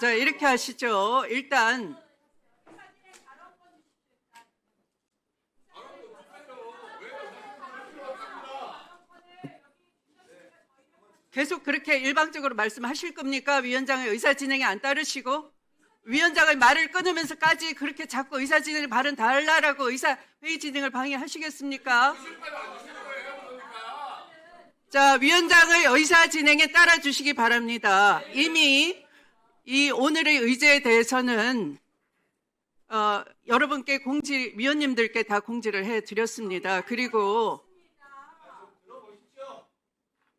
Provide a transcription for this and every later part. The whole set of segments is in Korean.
자, 이렇게 하시죠. 일단 계속 그렇게 일방적으로 말씀하실 겁니까? 위원장의 의사 진행에 안 따르시고 위원장의 말을 끊으면서까지 그렇게 자꾸 의사 진행 발언 달라라고 의사 회의 진행을 방해하시겠습니까? 자, 위원장의 의사 진행에 따라 주시기 바랍니다. 이미 이 오늘의 의제에 대해서는 어, 여러분께 공지 위원님들께 다 공지를 해 드렸습니다. 그리고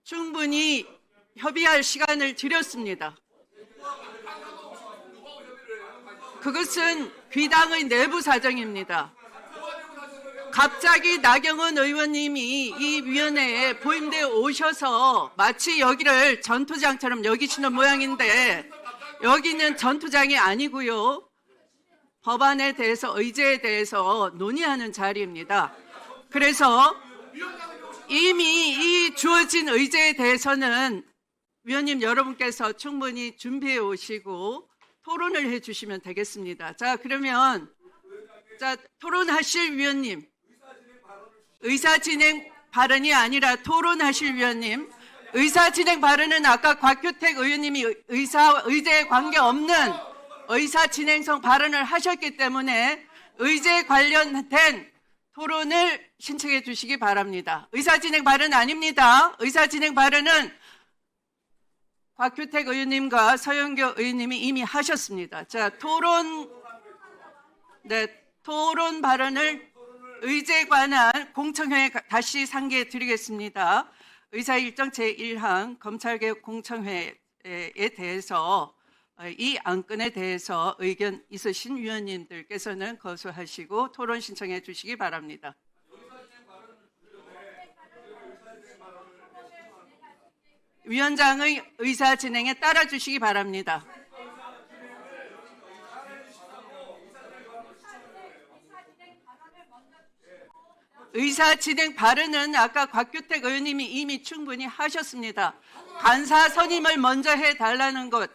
충분히 협의할 시간을 드렸습니다. 그것은 귀당의 내부 사정입니다. 갑자기 나경원 의원님이 이 위원회에 보임되어 오셔서 마치 여기를 전투장처럼 여기시는 모양인데 여기는 전투장이 아니고요. 법안에 대해서 의제에 대해서 논의하는 자리입니다. 그래서 이미 이 주어진 의제에 대해서는 위원님 여러분께서 충분히 준비해 오시고 토론을 해 주시면 되겠습니다. 자, 그러면 자, 토론하실 위원님. 의사 진행 발언이 아니라 토론하실 위원님. 의사 진행 발언은 아까 곽규택 의원님이 의사 의제에 관계 없는 의사 진행성 발언을 하셨기 때문에 의제 관련된 토론을 신청해 주시기 바랍니다. 의사 진행 발언 아닙니다. 의사 진행 발언은 곽규택 의원님과 서영교 의원님이 이미 하셨습니다. 자, 토론, 네, 토론 발언을 의제에 관한 공청회에 가- 다시 상기해 드리겠습니다. 의사 일정 제1항 검찰개혁 공청회에 대해서 어, 이 안건에 대해서 의견 있으신 위원님들께서는 거수하시고 토론 신청해 주시기 바랍니다. 위원장의 의사 진행에 따라 주시기 바랍니다. 의사 진행 발언은 아까 곽규택 의원님이 이미 충분히 하셨습니다. 간사 선임을 먼저 해 달라는 것